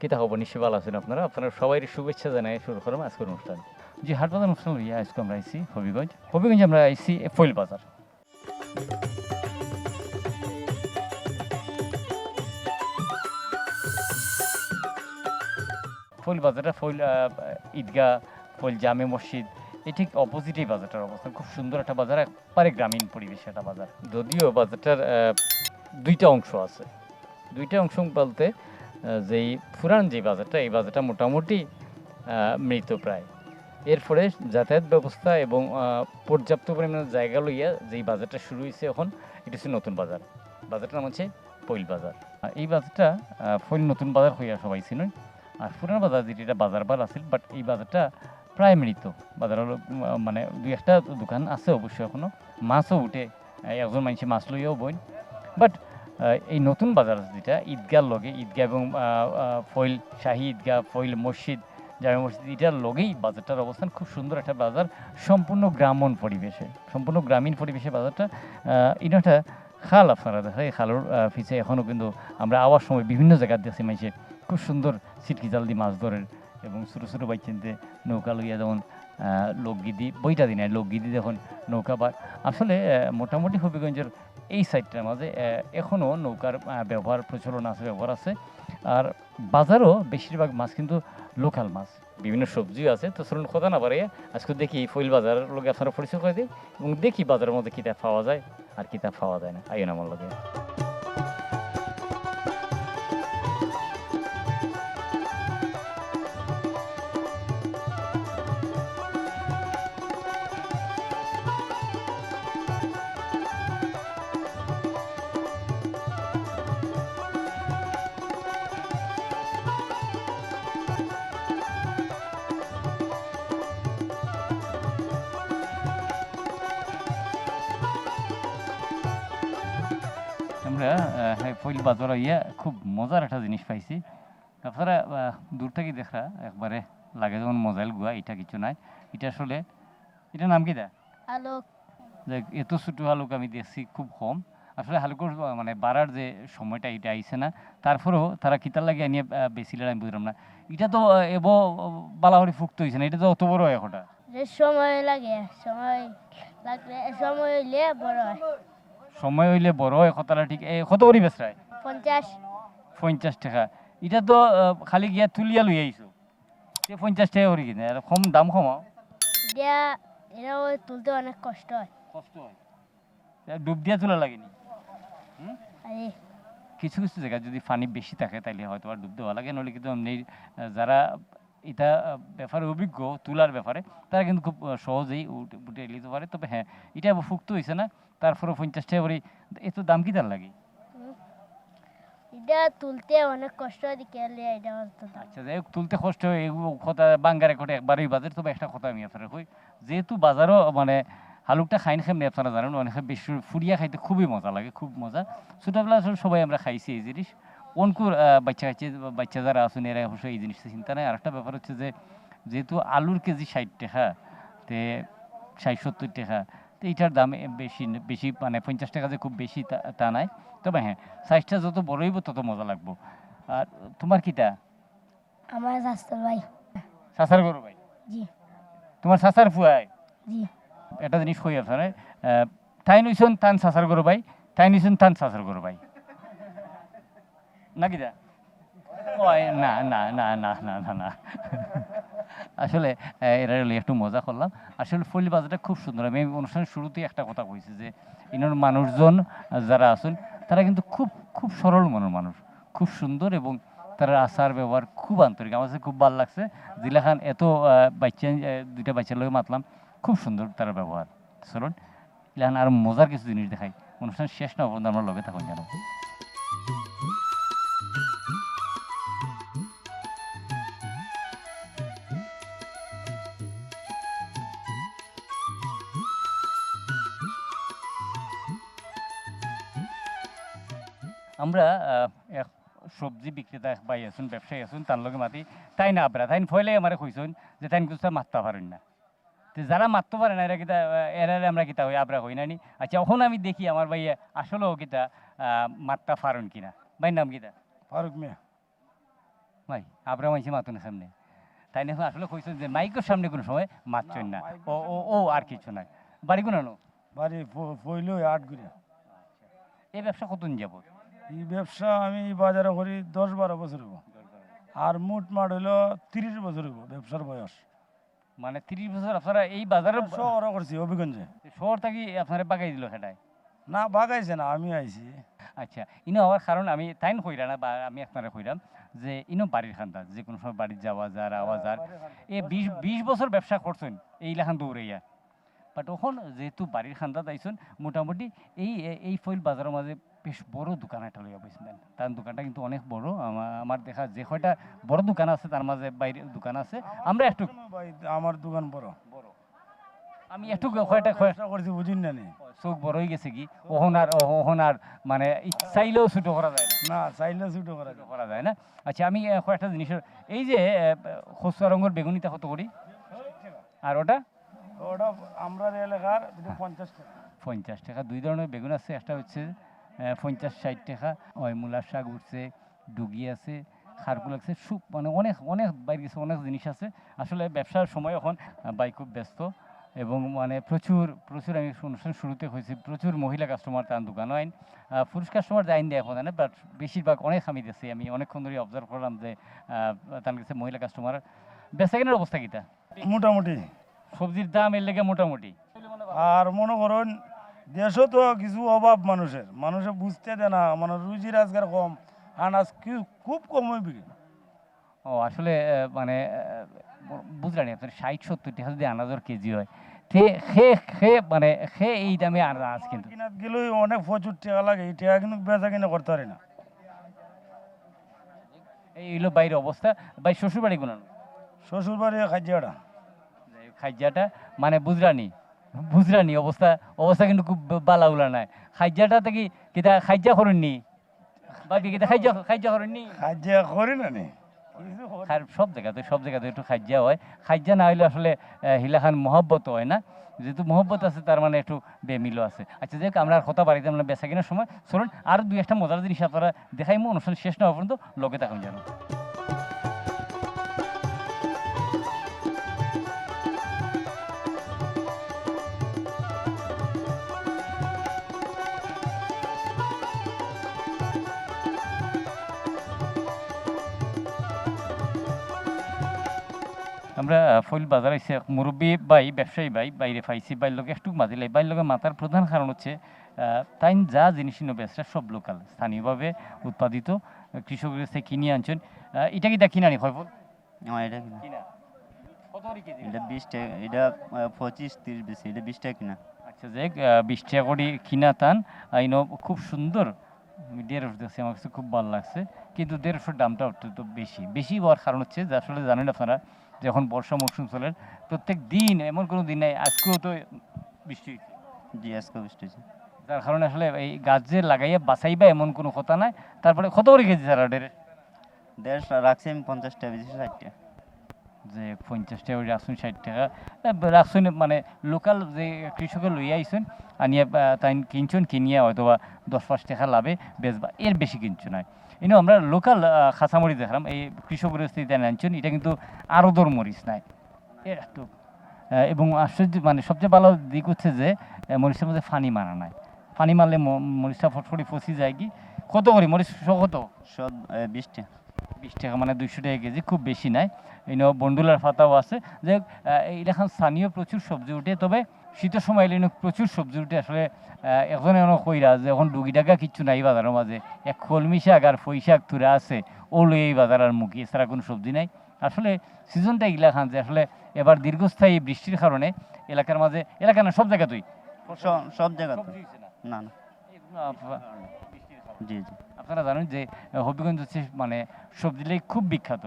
কিতা হব নিশ্চয় ভালো আছেন আপনারা? আপনারা সবাই শুভেচ্ছা জানাই শুরু করলাম আজকের অনুষ্ঠান। জি হাট বাজার অনুষ্ঠান লইয়া আজকে আমরা আইসি হবিগঞ্জ। হবিগঞ্জ আমরা আইসি ফইল বাজার। ফইল বাজারটা ফইল ঈদগাহ, ফইল জামে মসজিদ, এই ঠিক অপোজিটেই বাজারটার অবস্থান। খুব সুন্দর একটা বাজার, একবারে গ্রামীণ পরিবেশে একটা বাজার। যদিও বাজারটার দুইটা অংশ আছে। দুইটা অংশ বলতে যেই পুরান যে বাজারটা, এই বাজারটা মোটামুটি মৃত প্রায়। এর ফলে যাতায়াত ব্যবস্থা এবং পর্যাপ্ত পরিমাণে জায়গা লইয়া যেই বাজারটা শুরু হয়েছে এখন, এটা হচ্ছে নতুন বাজার। বাজারটার নাম হচ্ছে পৈল বাজার। এই বাজারটা ফৈল নতুন বাজার হইয়া সবাই চিনই আর পুরান বাজার যেটা, এটা বাজার বার আছিল বাট এই বাজারটা প্রায় মৃত। বাজার মানে দুই একটা দোকান আছে অবশ্যই এখনও। মাছও উঠে একজন মানুষ মাছ লইয়াও বই বাট এই নতুন বাজার যেটা ঈদগার লগে ঈদগাহ এবং ফইল শাহী ঈদগাহ ফইল মসজিদ, জামে মসজিদ, এটার লগেই বাজারটার অবস্থান। খুব সুন্দর একটা বাজার, সম্পূর্ণ গ্রামীণ পরিবেশে, সম্পূর্ণ গ্রামীণ পরিবেশে বাজারটা। এটা একটা খাল আপনারা দেখা এই খালের ফিসে এখনও কিন্তু আমরা আওয়ার সময় বিভিন্ন জায়গায় দেখছি মাইছে খুব সুন্দর সিটকি জাল দিয়ে মাছ ধরেন। এবং ছোটো ছোটো বাচ্চাতে নৌকা লইয়া যেমন লোকগীতি, বইটা দিন লোকগীতি যখন নৌকা বা আসলে মোটামুটি হবিগঞ্জের এই সাইডটার মাঝে এখনও নৌকার ব্যবহার, প্রচলন আছে, ব্যবহার আছে। আর বাজারও বেশিরভাগ মাছ কিন্তু লোকাল মাছ, বিভিন্ন সবজিও আছে। তো চলুন কথা না পারে আজকে দেখি ফইল বাজার লোক আপনারা পরিচয় করে দিই এবং দেখি বাজারের মধ্যে কিতাব পাওয়া যায় আর কিতাব পাওয়া যায় না। আইন আমার লগে। আমরা হ্যাঁ, ফইল বাজার ইয়া খুব মজার একটা জিনিস পাইছি। আপনারা দূর থেকে দেখা একবারে লাগে যেমন মজাইল গুয়া এটা কিছু নাই। এটা আসলে এটা নাম কি দা? আলোক। এত ছোটো হালুক আমি দেখছি খুব কম। আসলে হালুকর মানে বাড়ার যে সময়টা এটা আইছে না। তারপরেও তারা কিতার লাগে আনিয়ে বেশিলে আমি বুঝলাম না। এটা তো এব বালাহরি ফুক্ত হয়েছে না এটা তো অত বড় একটা যে সময় লাগে সময় লাগলে সময় হইলে বড় হয়। সময় হইলে বড় হয় কতটা ঠিক কত করি বেচরায় পঞ্চাশ। পঞ্চাশ টাকা। এটা তো খালি গিয়া তুলিয়া লই আইছো। সে পঞ্চাশ টাকা করি কিনে আর কম দাম কমাও দিয়া এরাও তুলতে অনেক কষ্ট হয়। কষ্ট হয়? ডুব দিয়া তোলা লাগেনি? কিছু কিছু জায়গায় যদি পানি বেশি থাকে তাহলে হয়তো আর ডুব দেওয়া লাগে নইলে কিন্তু এমনি যারা এটা ব্যাপারে অভিজ্ঞ তুলার ব্যাপারে তারা কিন্তু খুব সহজেই উঠে উঠে নিতে পারে। তবে হ্যাঁ এটা ফুক্ত হয়েছে না। তারপরে পঞ্চাশ টাকা করে এত দাম কি তার লাগে? এটা তুলতে অনেক কষ্ট হয় এলে এটা আচ্ছা যাই হোক তুলতে কষ্ট হয় এগুলো কথা বাঙ্গারে কোটে একবারই বাজার তবে একটা কথা আমি আপনার কই যেহেতু বাজারও মানে হালুকটা খাইন খেমনি আপনারা জানেন অনেক বেশি ফুরিয়া খাইতে খুবই মজা লাগে খুব মজা। ছোটোবেলা সবাই আমরা খাইছি এই জিনিস। অনকুর বাচ্চা কাচ্চা বাচ্চা যারা আছেন এরা অবশ্য এই জিনিসটা চিন্তা নেই। আরেকটা ব্যাপার হচ্ছে যে যেহেতু আলুর কেজি ষাট টাকা তে ষাট সত্তর টাকা এইটার দাম বেশি বেশি মানে পঞ্চাশ টাকা যে খুব বেশি তা- নাই। তবে হ্যাঁ সাইজটা যত বড় হইব তত মজা লাগবো। আর তোমার কিটা? আমার স্বাস্থ্য ভাই। সাসার গরু ভাই? জি। তোমার সাসার ফুয়াই জি। এটা জিনিস কই আপনার তাই নইছন তান সাসার গরু ভাই তাই নইছন তান সাসার গরু ভাই। নাকি দা ওই না না না না না না না। আসলে এরা একটু মজা করলাম। আসলে ফলি বাজারটা খুব সুন্দর। আমি অনুষ্ঠানের শুরুতেই একটা কথা কইছি যে ইনার মানুষজন যারা আছেন তারা কিন্তু খুব খুব সরল মনের মানুষ। খুব সুন্দর এবং তার আচার ব্যবহার খুব আন্তরিক। আমার কাছে খুব ভালো লাগছে। জিলাখান এত আহ, বাচ্চা দুইটা বাচ্চার লোক মাতলাম। খুব সুন্দর তার ব্যবহার। চলুন ইলাখান আর মজার কিছু জিনিস দেখাই। অনুষ্ঠান শেষ না পর্যন্ত আমরা লগে থাকুন জানো আমরা এক সবজি বিক্রেতা বাই আসুন ব্যবসায়ী আসুন তার লগে মাতি। তাই না আবরা? তাই ফয়লে আমার কইছেন যে তাই কিছু মারতে পারেন না। তো যারা মারতে পারে না এরা কিতা এরারে আমরা কিতা হই আবরা হই নানি আচ্ছা এখন আমি দেখি আমার ভাই আসলেও কিতা মারতে পারেন কিনা? ভাই নাম কিতা? ফারুক মিয়া। ভাই আপনারা মাইছে মাতুন সামনে। তাই না আসলে কইছেন যে মাইকের সামনে কোনো সময় মারছেন না। ও ও ও আর কিছু নাই। বাড়ি কোনো নো বাড়ি পইল আট গুড়িয়া এই ব্যবসা কতদিন যাবত? এই ব্যবসা আমি বাজারে করি দশ বারো বছর হইব। আর মোট মাঠ হইল তিরিশ বছর হইব ব্যবসার বয়স। মানে তিরিশ বছর আপনারা এই বাজারের শহর করছি অভিগঞ্জে শহর থাকি আপনারা বাগাই দিল সেটাই? না বাগাইছে না আমি আইছি। আচ্ছা ইনো হওয়ার কারণ আমি তাইন কইরা না বা আমি আপনারা কইরাম যে ইনো বাড়ির খান্দা যে কোনো সময় বাড়ির যাওয়া যার আওয়া যার। এ বিশ বিশ বছর ব্যবসা করছেন এই লেখান দৌড়াইয়া। বাট ওখন যেহেতু বাড়ির খান্দা তাইছেন মোটামুটি এই এই ফইল বাজারের মাঝে বেশ বড় দোকান একটা লইয়া পাইছিলেন তার দোকানটা কিন্তু অনেক বড়। আমার দেখা যে কয়টা বড় দোকান আছে তার মাঝে বাইরে দোকান আছে। আমরা একটু আমার দোকান বড়। আমি একটু কয়টা কয়- ব্যবসা করছি বুঝিন না চোখ বড় হয়ে গেছে কি? ওহন আর ওহন আর মানে চাইলেও ছোটো করা যায় না। চাইলেও চাইলে ছুটো করা যায় করা যায় না। আচ্ছা আমি কয়েকটা জিনিসের এই যে খসুয়া রঙের বেগুনিটা কত করি? আর ওটা? ওটা আমরা এলাকার পঞ্চাশ টাকা। পঞ্চাশ টাকা। দুই ধরনের বেগুন আছে। একটা হচ্ছে পঞ্চাশ ষাট টাকা। ওই মূলার শাক উঠছে ডুগি আছে খারকুল আছে সুপ মানে অনেক অনেক বাইরে গেছে অনেক জিনিস আছে। আসলে ব্যবসার সময় এখন আহ, বাই খুব ব্যস্ত এবং মানে প্রচুর প্রচুর আমি অনুষ্ঠান শুরুতে হয়েছি প্রচুর মহিলা কাস্টমার তার দোকানও আইন পুরুষ কাস্টমার যাইন দেয় এখন না বাট বেশিরভাগ অনেক আমি দিয়েছি আমি অনেকক্ষণ ধরে অবজার্ভ করলাম যে তার কাছে মহিলা কাস্টমার বেচাকেনের অবস্থা কিটা? মোটামুটি। সবজির দাম এর লেগে মোটামুটি। আর মনে করুন দেশও তো কিছু অভাব মানুষের। মানুষে বুঝতে দেয় না মানে রুজি রাজগার কম আনাজ খুব কম হইবে ও আসলে মানে বুঝলেন আপনার ষাট সত্তর টাকা যদি আনাজের কেজি হয়। তে খে খে মানে খে এই দামে আনাজ কিন্তু। কিনাত গেলেই অনেক প্রচুর টাকা লাগে এই টাকা কিন্তু বেচা কিনা করতে পারি না। এই হলো বাইরের অবস্থা। বাই শ্বশুর বাড়ি গুলো শ্বশুর বাড়ি খাইজিয়াটা খাইজাটা মানে বুঝরানি বুঝরানি অবস্থা অবস্থা কিন্তু খুব বালা উলা নাই। খাইজাটা থেকে কিতা খাইজা করেননি? বাকি কিতা খাইজা খাইজা করেননি? খাইজিয়া করি না নি কিছু খার সব জায়গাতে সব জায়গাতে একটু খাইজা হয়। খাইজা না হইলে আসলে হিলাখান মহব্বত হয় না। যেহেতু মহব্বত আছে তার মানে একটু বেমিলও আছে। আচ্ছা যাই আমরা আর কথা বাড়িতে আমরা বেচা কেনার সময়। চলুন আর দুই একটা মজার জিনিস আপনারা দেখাইমু অনুষ্ঠান শেষ না হওয়া পর্যন্ত লোকে থাকুন জানো আমরা ফইল বাজার আইসি মুরব্বী বাই ব্যবসায়ী বাই বাইরে পাইছি। বাইর লোকে একটু মাতিলে বাইর লোকে মাতার প্রধান কারণ হচ্ছে তাই যা জিনিস ব্যবসা সব লোকাল স্থানীয়ভাবে উৎপাদিত কৃষকের কাছে কিনে আনছেন। এটা কি কিনা নি আমার এটা কিনা। এটা বিশ টাকা এটা পঁচিশ তিরিশ বেশি এটা বিশ টাকা কিনা। আচ্ছা যে বিশ টাকা করে কিনা টান আইন খুব সুন্দর দেড়শো দেখছি আমার কাছে খুব ভালো লাগছে। কিন্তু দেড়শোর দামটা অত্যন্ত বেশি। বেশি হওয়ার কারণ হচ্ছে যে আসলে জানেন আপনারা যখন বর্ষা মৌসুম চলে প্রত্যেক দিন এমন কোনো দিন নেই আজকেও তো বৃষ্টি হয়েছে। জি আজকে বৃষ্টি টাকা যার কারণে আসলে এই গাছ যে লাগাইয়া বাঁচাইবা এমন কোনো কথা নাই তারপরে কত করে কেজি স্যার ওদের দেড়শো রাখছি আমি পঞ্চাশ টাকা বেশি ষাট যে পঞ্চাশ টাকা রাখছেন ষাট টাকা। রাখছেন মানে লোকাল যে কৃষকে লইয়া আইসুন আনিয়া তাই কিনছুন কিনিয়া হয়তো বা দশ পাঁচ টাকা লাভে বেচবা। এর বেশি কিনছো নাই। ইনো আমরা লোকাল খাসামরিচ দেখলাম এই কৃষকের স্থিতিতে আনছেন এটা কিন্তু আরও দর মরিচ নাই। একটু এবং আশ্চর্য মানে সবচেয়ে ভালো দিক হচ্ছে যে মরিচের মধ্যে ফানি মারা নাই। ফানি মারলে মরিচটা ফটফটি ফসি যায় কি? কত করি? মরিচ কত? সব বিশ টাকা। বিশ টাকা মানে দুইশো টাকা কেজি খুব বেশি নাই। নো বন্ডুলার পাতাও আছে। যে এইরকম স্থানীয় প্রচুর সবজি উঠে তবে শীতের সময় এলে প্রচুর সবজি উঠে। আসলে এখন এমন কইরা যে এখন ডুগি টাকা কিচ্ছু নাই বাজারের মাঝে। এক কলমি শাক আর ফই শাক তুরা আছে। ও লই এই বাজার আর মুখি এছাড়া কোনো সবজি নাই। আসলে সিজনটা এগুলা খান যে আসলে এবার দীর্ঘস্থায়ী বৃষ্টির কারণে এলাকার মাঝে এলাকা না সব জায়গাতেই? সব সব জায়গা না। জি জি। আপনারা জানেন যে হবিগঞ্জ হচ্ছে মানে সবজি লেগে খুব বিখ্যাত।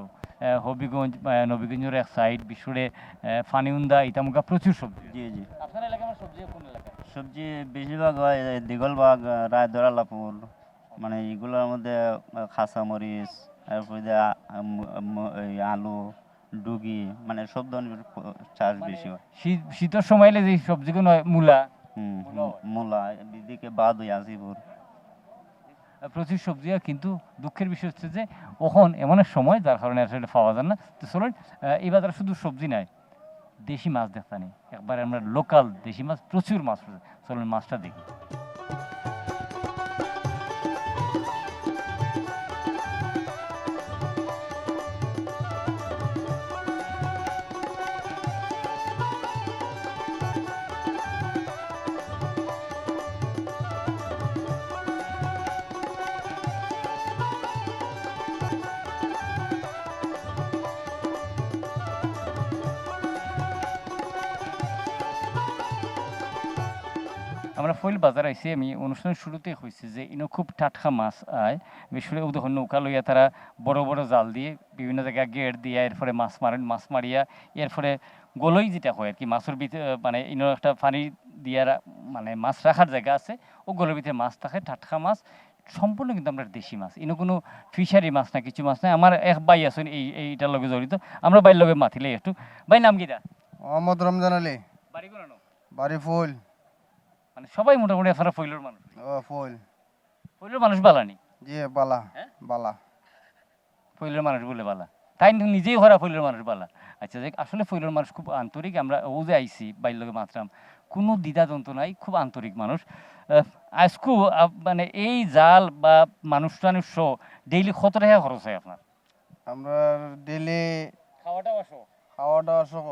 হবিগঞ্জ নবীগঞ্জের এক সাইড বিশ্বরে ফানিউন্দা ইতামুকা প্রচুর সবজি। জি জি। আপনার এলাকার আমার সবজি কোন এলাকায়? সবজি বেশিরভাগ হয় দিগলবাগ রায়দরা লাপুর মানে এগুলোর মধ্যে আহ, খাসা মরিচ তারপরে আলু ডুগি মানে সব ধরনের চাষ বেশি হয়। শীত শীতের সময় এলে যে সবজিগুলো হয় মূলা। মূলা এদিকে বাদ হয়ে আসিপুর প্রচুর সবজি কিন্তু দুঃখের বিষয় হচ্ছে যে ওখন এমন এক সময়, যার কারণে আসলে পাওয়া যায় না। তো চলুন এই বাজারে শুধু সবজি নাই, দেশি মাছ দেখতে নেই একবার আমরা লোকাল দেশি মাছ, প্রচুর মাছ। চলুন মাছটা দেখি। আমরা ফইল বাজার আইছি আমি অনুষ্ঠান শুরুতে কইছি যে ইনো খুব টাটকা মাছ আয়। বিশেষ করে উদয় নৌকা লইয়া তারা বড় বড় জাল দিয়ে বিভিন্ন জায়গায় গেট দিয়ে এরপরে মাছ মারেন মাছ মারিয়া এরপরে গোলই যেটা হয় আর কি মাছের ভিতরে মানে ইনো একটা পানি দিয়া রা- মানে মাছ রাখার জায়গা আছে ও গোলের ভিতরে মাছ থাকে টাটকা মাছ সম্পূর্ণ কিন্তু আমরা দেশি মাছ। ইনো কোনো ফিশারি মাছ না কিছু মাছ নাই আমার এক বাই আছেন এই এইটার লগে জড়িত আমরা বাইর লগে মাতিলে একটু। ভাই নাম কিটা মোহাম্মদ রমজান আলী। বাড়ি কোনানো বাড়ি ফুল। মানে সবাই মোটামুটি আপনারা ফইলর মানুষ। ও ফুল ফইলর মানুষ বালানি জি বালা হ্যাঁ? বালা। ফইলের মানুষ বলে বালা। তাই নিজেই হরা ফইলের মানুষ বালা। আচ্ছা যে আসলে ফইলের মানুষ খুব আন্তরিক আমরা ও যে আইসি লগে মাত্রাম কোনো দ্বিধাদ্বন্দ্ব নাই খুব আন্তরিক মানুষ। আজকু মানে এই জাল বা মানুষ টানুষ ডেইলি কত টাকা খরচ হয় আপনার? আমরা ডেলি খাওয়াটা আসো খাওয়া দাওয়া সহ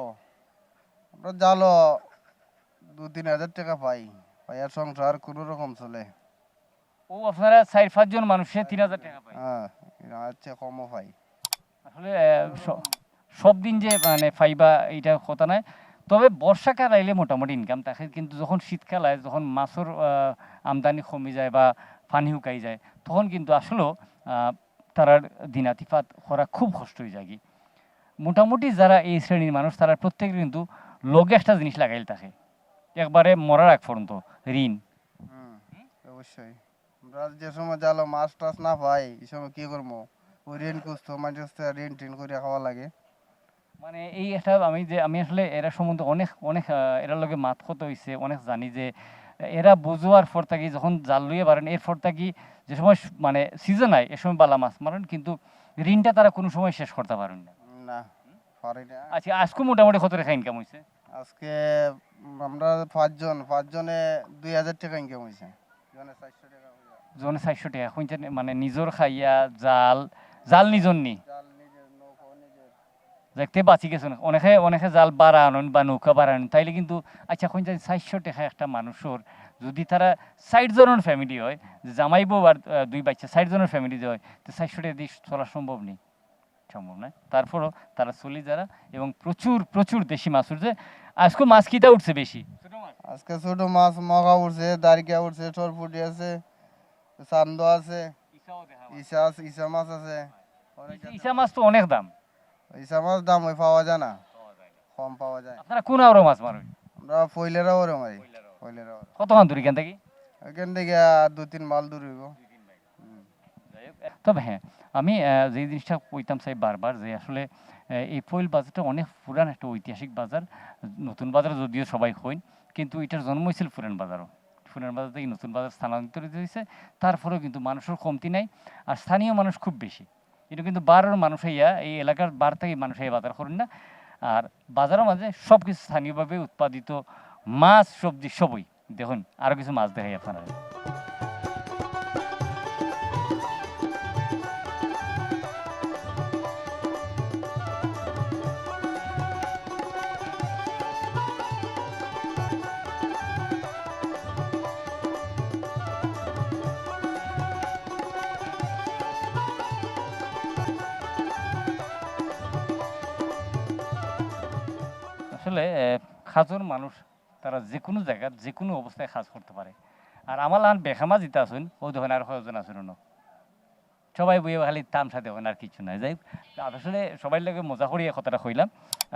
আমরা জালো দু তিন হাজার টাকা পাই। পাইয়ার সংসার কোনো রকম চলে। ও আপনারা চার পাঁচজন মানুষে তিন হাজার টাকা পায়। হ্যাঁ আচ্ছা কমও পাই আসলে সব দিন যে মানে ফাইবা এইটা কথা নয়। তবে বর্ষাকাল আইলে মোটামুটি ইনকাম থাকে কিন্তু যখন শীতকাল আয় যখন মাছের আমদানি কমে যায় বা পানি শুকাই যায় তখন কিন্তু আসলেও তারার দিনাতিপাত করা খুব কষ্ট হয়ে যায়। মোটামুটি যারা এই শ্রেণির মানুষ তারা প্রত্যেকে কিন্তু লগে একটা জিনিস লাগাইল থাকে। একবারে মরার আগ পর্যন্ত ঋণ। অবশ্যই। আমরা যে সময় জালো মাছ টাছ না পাই এই সময় কি করব? ওই ঋণ কুস্তো মানুষ ঋণ টিন করে খাওয়া লাগে। মানে এই এটা আমি যে আমি আসলে এরা সম্বন্ধে অনেক অনেক এরা লগে মাত কত হয়েছে অনেক জানি যে এরা বুঝোয়ার পর থাকি যখন জাল লইয়ে পারেন এরপর থাকি যে সময় মানে সিজন হয় এ সময় বালা মাছ মারেন কিন্তু ঋণটা তারা কোনো সময় শেষ করতে পারেন না। আচ্ছা আজকে মোটামুটি কত টাকা ইনকাম হয়েছে আজকে আমরা পাঁচজন পাঁচজনে দুই হাজার টাকা ইনকাম হয়েছে। জনে চারশো টাকা। জনে চারশো টাকা শুনছেন মানে নিজর খাইয়া জাল জাল নিজর নি। জাল নিজের নৌকো নিজের। দেখতে বাঁচি গেছেন অনেকে অনেকে জাল বাড়া আনেন বা নৌকা বাড়া আনেন তাইলে কিন্তু আচ্ছা শুনছেন চারশো টাকা একটা মানুষের যদি তারা ষাট জনের ফ্যামিলি হয় যে জামাই বউ আর দুই বাচ্চা ষাট জনের ফ্যামিলি হয় তো চারশো টাকা দিয়ে চলা সম্ভব নেই। সম্ভব নয় তারপরও তারা চলি যারা এবং প্রচুর প্রচুর দেশি মাছুর উঠছে। আজকে মাছ কিটা উঠছে বেশি? আজকে ছোট মাছ মগা উঠছে দারিকা উঠছে সরপুটি আছে চান্দ আছে ইসা আছে ইসা মাছ আছে। ইসা মাছ তো অনেক দাম। ইসা মাছ দাম ওই পাওয়া যায় না কম পাওয়া যায়। আপনারা কোন আরও মাছ মারবেন আমরা ফইলেরা ওরে মারি ফইলেরা ওরে কত মান দূর এখান থেকে? এখান থেকে দু তিন মাল দূর হইব। তবে হ্যাঁ আমি যে জিনিসটা কইতাম চাই বারবার যে আসলে এই পৈল বাজারটা অনেক পুরান একটা ঐতিহাসিক বাজার, নতুন বাজার যদিও সবাই হইন কিন্তু এটার জন্ম হয়েছিল পুরান বাজারও। পুরান বাজার থেকে নতুন বাজার স্থানান্তরিত হয়েছে, তারপরেও কিন্তু মানুষের কমতি নাই আর স্থানীয় মানুষ খুব বেশি। এটা কিন্তু বারের মানুষ হইয়া এই এলাকার বার থেকে মানুষ হইয়া বাজার করেন না, আর বাজারের মাঝে সব কিছু স্থানীয়ভাবে উৎপাদিত মাছ, সবজি সবই। দেখুন আরও কিছু মাছ দেখাই আপনারা আসলে খাজর মানুষ তারা যে কোনো জায়গার যে কোনো অবস্থায় কাজ করতে পারে। আর আমার লান বেখামা জিতে আসুন ও দেখেন আর কয়েকজন আসুন। সবাই বইয়ে খালি তামসা দেখেন আর কিছু নাই। যাই আসলে সবাই লাগে মজা করি কথাটা কইলাম।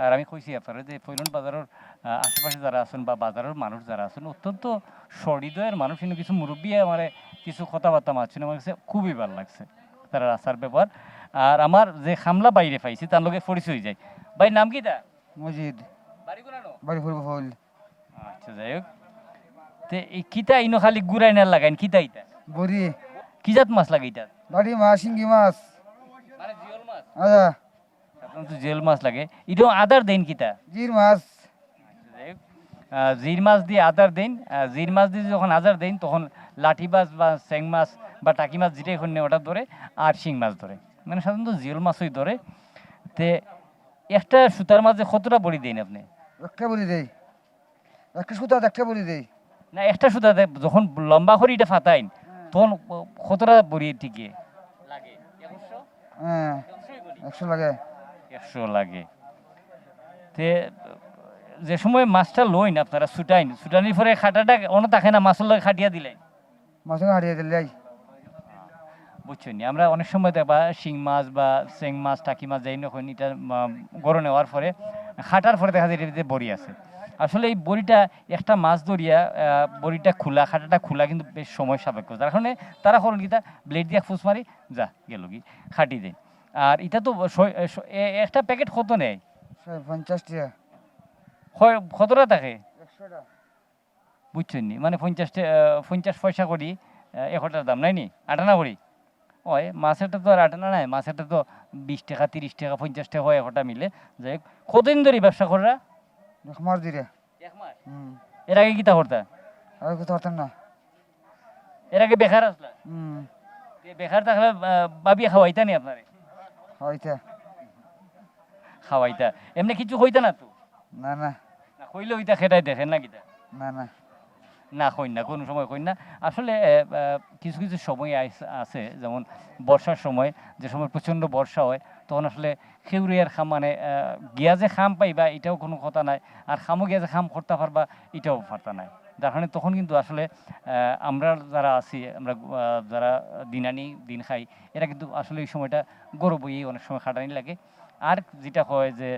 আর আমি কইছি আপনারা যে ফৈরন বাজারের আশেপাশে যারা আছেন বা বাজারের মানুষ যারা আছেন, অত্যন্ত সহৃদয়ের মানুষ কিন্তু কিছু মুরব্বী আমার কিছু কথাবার্তা মারছেন। আমার কাছে খুবই ভালো লাগছে তারা রাস্তার ব্যবহার। আর আমার যে খামলা বাইরে পাইছি, তার লগে পরিচয় যায়। ভাই, নাম কি তা মসজিদ বাড়ি ফুল ফুল। আচ্ছা যাই হোক। তে এই কিতা ইনো খালি গুড়াই না লাগাইন কিতা ইতা বড়ি। কি জাত মাছ লাগে এটা লাঠি মাছ শিঙ্গি মাছ। মানে জিওল মাছ? আচ্ছা সাধারণত জিওল মাছ লাগে। এটাও আদার দেন কিতা? জির মাছ। যাই হোক, আহ, জির মাছ দিয়ে আদার দেন জির মাছ দিয়ে যখন আদার দেন তখন লাঠি মাছ বা স্যাং মাছ বা টাকি মাছ যেটাই এখন ওটা ধরে আর শিং মাছ ধরে। মানে সাধারণত জিওল মাছই ধরে। তে একটা সুতার মাঝে কতটা বড়ি দেন আপনি? একটা বলি দেই। একটা সুতা একটা বলি দেই। না একটা সুতাতে যখন লম্বা করে এটা ফাতাইন তখন কতটা বড়ি টিকে। লাগে। হ্যাঁ একশো লাগে। একশো লাগে। তে যে সময় মাছটা লইন আপনারা ছুটাইন ছুটানির পরে খাটাটা অন্য থাকে না মাছের লগে খাটিয়া দিলেন? মাছ হারিয়ে দিলে বুঝছেন নি? আমরা অনেক সময় দেখবা শিং মাছ বা চেং মাছ টাকি মাছ যাই নখন এটা গড়ে নেওয়ার পরে খাটার পরে দেখা যায় এটাতে বড়ি আছে। আসলে এই বড়িটা একটা মাছ ধরিয়া বড়িটা খোলা খাটাটা খোলা কিন্তু বেশ সময় সাপেক্ষ। যার কারণে তারা করুন কি তা ব্লেড দিয়ে ফুস মারি যা গেল কি খাটি দেয়। আর এটা তো একটা প্যাকেট কত নেয়? পঞ্চাশ টাকা হয় কতটা থাকে? বুঝছেন নি? মানে পঞ্চাশ টে- আহ, পঞ্চাশ পয়সা করি একটার দাম নাই নি? আটানা করি? ওই মাছেরটা তো আর আটানা নাই মাছেরটা তো বিশ টাকা তিরিশ টাকা পঞ্চাশ টাকা হয় একটা মিলে। যাই হোক কতদিন ধরে ব্যবসা করা এক মাস দিলে এক মাস? এর আগে কিতা করতা? আর কোথাও পারতাম না। এর আগে বেকার আসলা? হুম। তে বেকার থাকলে ভাবিয়ে খাওয়াইতা নি আপনারে? হয়তো খাওয়াইতা। এমনি কিছু হইতা না তো? না না। না কইলে হইতা খেটাই দেখেন না কিতা না না। না কইন না, কোনো সময় কইন না। আসলে কিছু কিছু সময় আছে, যেমন বর্ষার সময়, যে সময় প্রচণ্ড বর্ষা হয়, তখন আসলে খেউরিয়ার খাম মানে গিয়া যে খাম পাইবা, এটাও কোনো কথা নাই। আর খামও গিয়া যে খাম করতে পারবা, এটাও পারতা নাই। যার কারণে তখন কিন্তু আসলে আমরা যারা আছি, আমরা যারা দিন আনি দিন খাই, এরা কিন্তু আসলে এই সময়টা গরু বইয়ে অনেক সময় খাটানি লাগে। আর যেটা হয় যে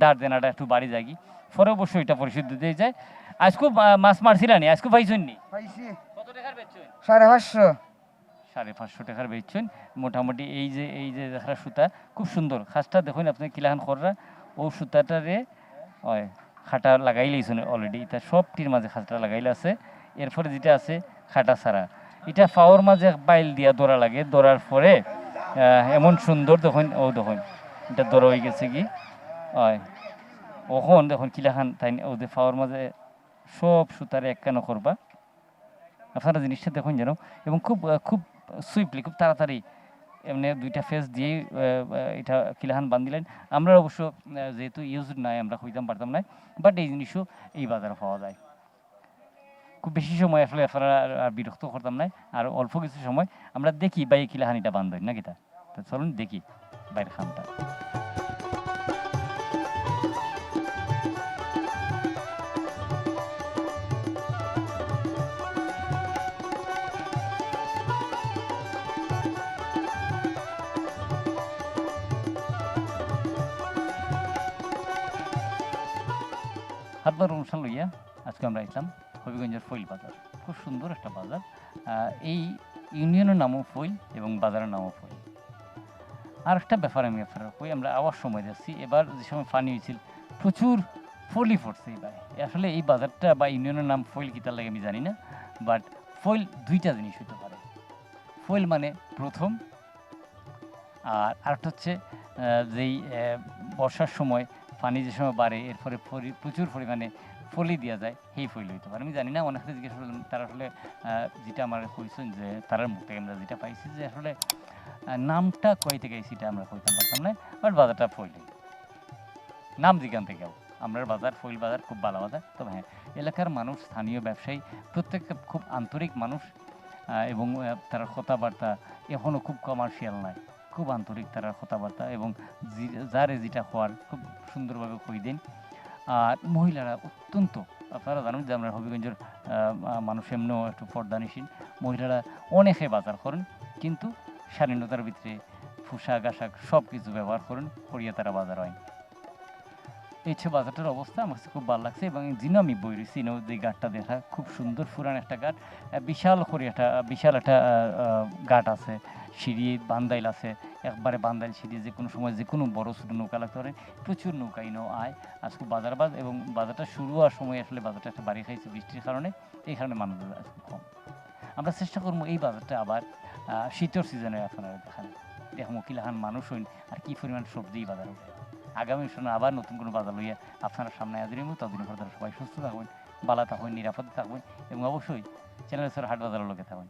দাঁড় দেনাটা একটু বাড়ি কি পরে অবশ্যই এটা পরিশুদ্ধ দিয়ে যায়। আজকে মাছ মারছিলানি আজকে পাইছেন নি? কত টাকার বেচছেন? সাড়ে পাঁচশো। সাড়ে পাঁচশো টাকার বেচছেন। মোটামুটি এই যে এই যে দেখা সুতা খুব সুন্দর। খাসটা দেখুন আপনি কিলাখান খররা। ও সুতাটারে ওই খাটা লাগাই লইছেন অলরেডি এটা সবটির মাঝে খাটা লাগাইলে আছে। এরপরে যেটা আছে খাটা ছাড়া। এটা ফাওয়ার মাঝে বাইল দিয়া দৌড়া লাগে। দৌড়ার পরে এমন সুন্দর দেখুন। ও দেখুন এটা দৌড়া হয়ে গেছে কি? ওই ওখন দেখুন কিলাখান তাই ওদের ফাওয়ার মাঝে সব সুতারে একখান করবা। আপনারা জিনিসটা দেখুন যেন, এবং খুব খুব সুইফটলি খুব তাড়াতাড়ি এমনি দুইটা ফেস দিয়েই এটা কিলাহান বান্ধিলেন। আমরা অবশ্য যেহেতু ইউজ নাই, আমরা হইতাম পারতাম না বাট এই জিনিসও এই বাজারে পাওয়া যায়। খুব বেশি সময় আসলে আপনারা আর- বিরক্ত করতাম না আর অল্প কিছু সময় আমরা দেখি বাই কিলাহানিটা বান্ধ না কিতা তো? চলুন দেখি বাইরের খানটা হাতবার অনুষ্ঠান লইয়া আজকে আমরা আসলাম হবিগঞ্জের ফইল বাজার। খুব সুন্দর একটা বাজার। এই ইউনিয়নের নামও ফইল এবং বাজারের নামও ফইল। আর একটা ব্যাপার আমি আপনারা কই, আমরা আবার সময় যাচ্ছি এবার যে সময় পানি হয়েছিল প্রচুর ফলি পড়ছে এবার। আসলে এই বাজারটা বা ইউনিয়নের নাম ফইল কিতার লাগে আমি জানি না বাট ফইল দুইটা জিনিস হতে পারে। ফইল মানে প্রথম, আর আরেকটা হচ্ছে যেই বর্ষার সময় পানি যে সময় বাড়ে, এরপরে ফলি- প্রচুর পরিমাণে ফলি দেওয়া যায়, সেই ফল হইতে পারে। আমি জানি না অনেকে জিজ্ঞেস করলাম, তারা আসলে যেটা আমার কইছেন যে, তারার মুখ থেকে আমরা যেটা পাইছি যে, আসলে নামটা কই থেকে সেটা আমরা কইতাম, পারতাম না, বাট বাজারটা ফইল নাম যেখান থেকেও আমরা বাজার, ফইল বাজার, খুব ভালো বাজার। তবে হ্যাঁ এলাকার মানুষ, স্থানীয় ব্যবসায়ী প্রত্যেকটা খুব আন্তরিক মানুষ এবং তার কথাবার্তা এখনও খুব কমার্শিয়াল নয় খুব আন্তরিক তারা কথাবার্তা এবং যারে যেটা হওয়ার খুব সুন্দরভাবে কই দেন। আর মহিলারা অত্যন্ত আপনারা জানেন যে আমরা হবিগঞ্জের মানুষ এমনিও একটু পর্দানিসীন মহিলারা অনেকে বাজার করেন কিন্তু স্বাধীনতার ভিতরে পোশাক আশাক সব কিছু ব্যবহার করেন করিয়া তারা বাজার হয়। এই হচ্ছে বাজারটার অবস্থা আমার কাছে খুব ভালো লাগছে এবং যিনি আমি বই রয়েছি যে গাটটা দেখা খুব সুন্দর পুরান একটা আহ, বিশাল করে একটা বিশাল একটা গাট আছে। সিঁড়ি, বান্দাইল আছে, একবারে বান্দাইল সিঁড়ি, যে কোনো সময় যে কোনো বড় ছোটো নৌকা লাগতে পারে, প্রচুর নৌকা ইনো আয় আজকে বাজার বাজ, এবং বাজারটা শুরু হওয়ার সময় আসলে বাজারটা একটা বাড়ি খাইছে বৃষ্টির কারণে, এই কারণে মানুষ আজকে কম। আমরা চেষ্টা করব এই বাজারটা আবার শীতের সিজনে আপনারা দেখান দেখো কিলাহান মানুষ হইন আর কি পরিমাণ সবজি বাজারে উঠে। আগামী সময় আবার নতুন কোনো বাজার লইয়া আপনারা সামনে আদরিম ততদিন পর সবাই সুস্থ থাকবেন বালা থাকবেন, নিরাপদে থাকবেন, এবং অবশ্যই চ্যানেল চ্যানেলের হাট বাজারের লোকে থাকবেন।